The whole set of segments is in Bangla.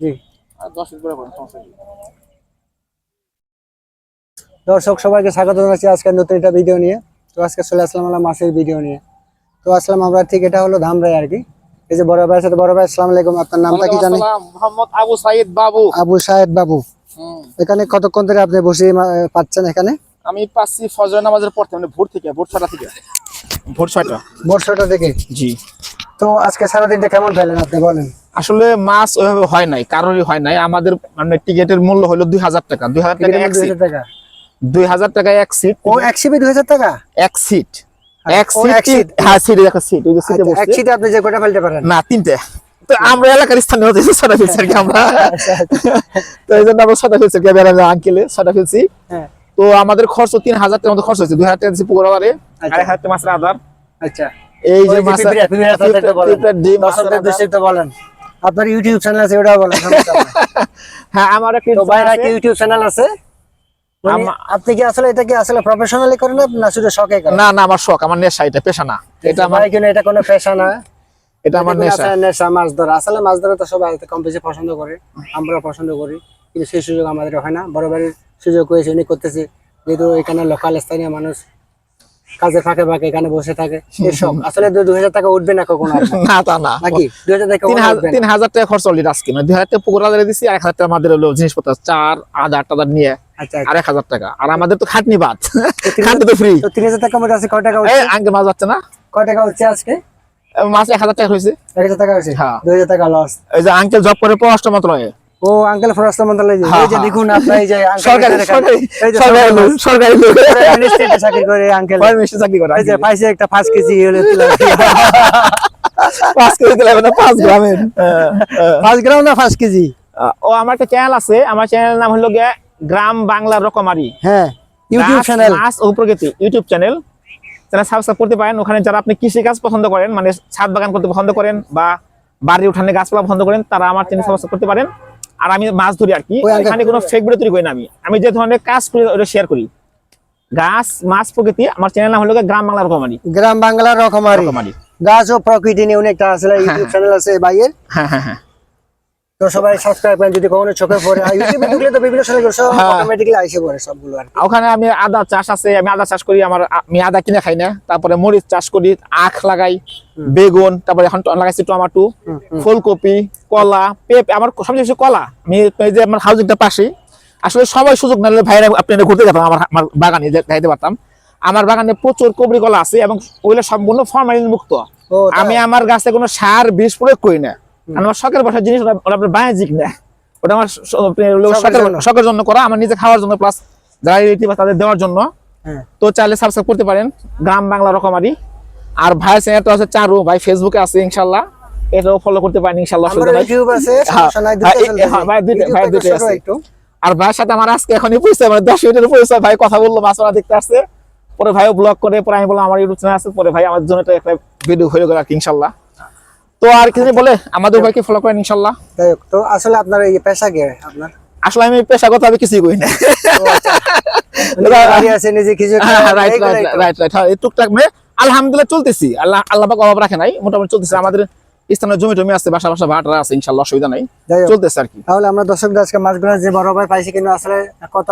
জি। দর্শক সবাইকে স্বাগত জানাচ্ছি আজকে নতুন একটা ভিডিও নিয়ে। তো আজকে চলে আসলাম আমরা মাছের ভিডিও নিয়ে। তো আসলাম আমরা ঠিক এটা হলো ধামরাই আর কি। এই যে বড় ভাইয়ের সাথে বড় ভাই আসসালামু আলাইকুম। আপনার নামটা কি জানেন? মোহাম্মদ আবু সাইদ বাবু। আবু সাহেদ বাবু। এখানে কতক্ষণ ধরে আপনি বসে পাচ্ছেন এখানে? আমি পাচ্ছি ফজর নামাজের পর থেকে, মানে ভোর থেকে ভোর ছটা থেকে। ভোর ছয়টা। বর্ষটা থেকে? জি। তো আজকে সারাদিনটা কেমন পেলেন আপনি বলেন। আসলে মাছ ওইভাবে হয় নাই কারোরই হয় নাই। আমাদের মানে টিকিটের মূল্য হলো দুই হাজার টাকা দুই হাজার টাকা এক সিট দুই হাজার টাকায় এক সিট ও এক সিপে দুই হাজার টাকা? এক সিট এক সিট সিট। হ্যাঁ সিট একটা সিট ওই সিটে আচ্ছা, এক সিটে আপনি যে কটা ফেলতে পারেন? না তিনটে। তো আমরা এলাকার স্থানীয় হতে ছটা ফেলছি আর কি আমরা। আচ্ছা, তো এই জন্য আমরা ছটা ফেলছি ক্যামেরা আঙ্কেলে ছটা ফেলছি। হ্যাঁ। তো আমাদের খরচ তিন হাজার টাকার মতো খরচ হয়েছে দুই হাজার টাকা দিচ্ছি পুকুর আবারে আচ্ছা। আড়াই হাজার মাছের আধার আচ্ছা। এই যে মাছ সেটা ডিম বলেন। আপনার ইউটিউব চ্যানেল আছে ওটাও বলেন হ্যাঁ আমার একটা আছে। একটা ইউটিউব চ্যানেল আছে? মানে আপনি কি আসলে এটা কি আসলে প্রফেশনালি করেন না শুধু শখে করেন? না না আমার শখ আমার নেশা এটা পেশা না। এটা আমার কিন্তু এটা কোনো পেশা না? এটা আমার নেশা। নেশা মাছ ধরা। আসলে মাছ ধরা তো সবাই কম বেশি পছন্দ করে আমরা পছন্দ করি কিন্তু সেই সুযোগ আমাদের হয় না। বড় বাড়ির সুযোগ হয়েছে উনি করতেছে। যেহেতু এখানে লোকাল স্থানীয় মানুষ কাজে ফাঁকে ফাঁকে এখানে বসে থাকে শখ আসলে দুই হাজার টাকা উঠবে না কখনো না তা না। নাকি? দুই হাজার টাকা তিন হাজার টাকা খরচ অলরেডি আজকে মানে দুই হাজার টাকা পুকুর আধারে দিচ্ছি আর এক হাজার টাকা আমাদের হলো জিনিসপত্র চার আধার টাধার নিয়ে আচ্ছা আর এক হাজার টাকা। আর আমাদের তো খাটনি বাদ। তিন খাটনি তো ফ্রি তিন হাজার টাকা আছে কয় টাকা মাছ যাচ্ছে না? কয় টাকা উঠছে আজকে? মাছ এক হাজার টাকা হয়েছে। এক হাজার টাকা হয়েছে? হ্যাঁ। দুই হাজার টাকা লস এই যে আঙ্কেল জব করে পররাষ্ট্র মন্ত্রণালয়ে ও আঙ্কেল ফরেস্ট মন্ত্রণালয় যে- হ্যাঁ, এই যে হ্যাঁ। দেখুন আপনার এই যে সরকারি সরকারি সরকারি চাকরি করে আঙ্কেল চাকরি করে এই যে পাইছে একটা পাঁচ কেজি হলো পাঁচ কেজি দিলে না পাঁচ গ্রামের। হ্যাঁ। পাঁচ গ্রাম না পাঁচ কেজি? ও আমার একটা চ্যানেল আছে আমার চ্যানেলের নাম হলো গিয়ে গ্রাম বাংলা রকমারি। হ্যাঁ ইউটিউব চ্যানেল মাছ ও প্রকৃতি ইউটিউব চ্যানেল চ্যানেল সাবস্ক্রাইব করতে পারেন ওখানে যারা আপনি কৃষি কাজ পছন্দ করেন মানে ছাদ বাগান করতে পছন্দ করেন বা বাড়ির উঠানে গাছপালা পছন্দ করেন তারা আমার চ্যানেল সাবস্ক্রাইব করতে পারেন। আর আমি মাছ ধরি আর কি এখানে কোনো ফেক ভিডিও তৈরি করি না আমি। আমি যে ধরনের কাজ করি ওটা শেয়ার করি। গাছ মাছ প্রকৃতি আমার চ্যানেল নাম হলো গ্রাম বাংলা রকমারি। গ্রাম বাংলার রকমারি। রকমারি। গাছ ও প্রকৃতি নিয়ে অনেকটা আসলে ইউটিউব চ্যানেল আছে ভাইয়ের। হ্যাঁ হ্যাঁ হ্যাঁ। তো সবাই সাবস্ক্রাইব করেন যদি কখনো চোখে পড়ে ইউটিউবে ঢুকলে তো বিভিন্ন চ্যানেল সব। অটোমেটিক্যালি আইসে পড়ে সবগুলো আর ওখানে আমি আদা চাষ আছে আমি আদা চাষ করি আমার আমি আদা কিনে খাই না। তারপরে মরিচ চাষ করি আখ লাগাই বেগুন তারপরে এখন লাগাইছি টমেটো। ফুলকপি কলা পেঁপে আমার সবচেয়ে বেশি কলা। আমি যে আমার হাউজিংটা পাশে আসলে সবাই সুযোগ না নিলে ভাইরা আপনি ঘুরতে যেতাম আমার আমার বাগানে যাইতে পারতাম। আমার বাগানে প্রচুর কবরি কলা আছে এবং ওইগুলো সম্পূর্ণ ফর্মালিন মুক্ত আমি আমার গাছে কোনো সার বিষ প্রয়োগ করি না। আমার শখের বসার জিনিস ওটা আপনার বাণিজ্যিক না ওটা আমার শখের জন্য। করা আমার নিজে খাওয়ার জন্য প্লাস যারা রিলেটিভ তাদের দেওয়ার জন্য। হ্যাঁ। তো চাইলে সাবস্ক্রাইব করতে পারেন। গ্রাম বাংলা রকমারি। আর ভাই চ্যানেলটা আছে চারু। ভাই ফেসবুকে আছে ইনশাল্লাহ। এটাও ফলো করতে পারেন ইনশাল্লাহ হ্যাঁ, হ্যাঁ, দুটো এই- ভাই দুইটা- ভাই দুইটা আছে। আর ভাইয়ের সাথে আমার আজকে এখনই পরিচয় মানে দশ মিনিটের পরিচয়। ভাই কথা বলল মাছ মারা দেখতে আসছে। পরে ভাইও ব্লগ করে পরে আমি বললাম আমার ইউটিউব চ্যানেল আছে। পরে ভাই আমার জন্য একটা ভিডিও হয়ে গেল আর কি ইনশাল্লাহ। তো আর কিছু বলে আমাদের ভাইকে ফলো করেন ইনশাল্লাহ। যাই হোক তো আসলে আপনার এই পেশা কে? আপনার? আসলে আমি পেশাগত আমি কিছুই করি না। টুকটাক মানে আলহামদুলিল্লাহ চলতেছি। আল্লাহ আল্লাহ অভাব রাখে নাই মোটামুটি চলতেছে। আমাদের স্থানীয় জমি টমি আছে বাসা বাসা ভাড়া আছে ইনশাল্লাহ অসুবিধা নাই। চলতেছে আর কি। তাহলে আমরা দর্শকদের আজকে মাছগুলো যে বড় ভাই পাইছি কিন্তু আসলে কত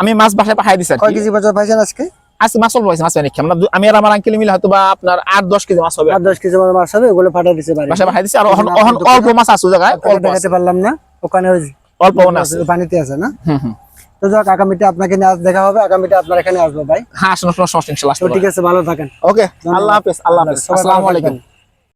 আমি মাছ বাসায় পাঠাই দিছি কয় কেজি পর্যন্ত পাইছেন আজকে? আজকে মাছ অল্প মাছ অনেক আমরা আমি আর আমার আঙ্কেল মিলে হয়তো বা আপনার আট দশ কেজি মাছ হবে। আট দশ কেজি মাছ হবে ওগুলো ফাটা পাঠাই দিছি আর অহন- অহন অল্প মাছ আছে জায়গায় অল্প দেখাতে পারলাম না। ওখানে অল্প আছে। পানিতে আছে না? হুম হুম। তো যাক আগামীতে আপনাকে নিয়ে আজ দেখা হবে আগামীতে আপনার এখানে আসব ভাই। হ্যাঁ আসুন সমস্যা ঠিক আছে ভালো থাকেন। ওকে আল্লাহ হাফেজ আল্লাহ হাফেজ। আসসালামু আলাইকুম।